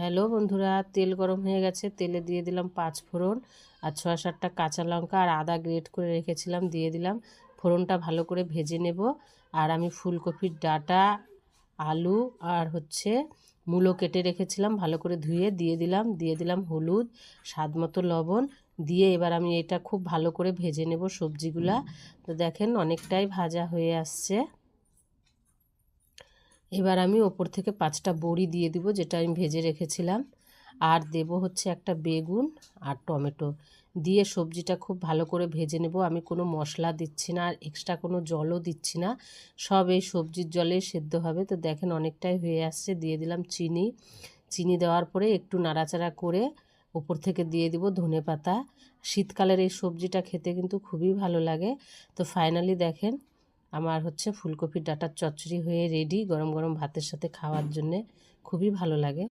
Hello বন্ধুরা, তেল গরম হয়ে গেছে, তেলে দিয়ে দিলাম পাঁচ ফোড়ন আর ছয় সাতটা কাঁচা লঙ্কা আর আদা গ্রেট করে রেখেছিলাম, দিয়ে দিলাম ফোড়নটা ভালো করে ভেজে নেব। আর আমি ফুলকপির ডাটা, আলু আর হচ্ছে মূলো কেটে রেখেছিলাম, ভালো করে ধুয়ে দিয়ে দিলাম দিয়ে দিলাম হলুদ, স্বাদ মতো লবণ, দিয়ে এবার আমি এটা খুব ভালো করে ভেজে নেব সবজিগুলা। তো দেখেন অনেকটাই ভাজা হয়ে আসছে। এবার আমি ওপর থেকে পাঁচটা বড়ি দিয়ে দিব, যেটা আমি ভেজে রেখেছিলাম। আর দেব হচ্ছে একটা বেগুন আর টমেটো। দিয়ে সবজিটা খুব ভালো করে ভেজে নেব। আমি কোনো মশলা দিচ্ছি না, আর এক্সট্রা কোনো জলও দিচ্ছি না। সব এই সবজির জলে সেদ্ধ হবে। তো দেখেন অনেকটাই হয়ে আসছে। দিয়ে দিলাম চিনি। চিনি দেওয়ার পরে একটু নাড়াচাড়া করে ওপর থেকে দিয়ে দিব ধনে পাতা। শীতকালের এই সবজিটা খেতে কিন্তু খুবই ভালো লাগে। তো ফাইনালি দেখেন আমার হচ্ছে ফুলকপির ডাটার চচ্চড়ি হয়ে রেডি গরম গরম ভাতের সাথে খাওয়ার জন্যে খুবই ভালো লাগে।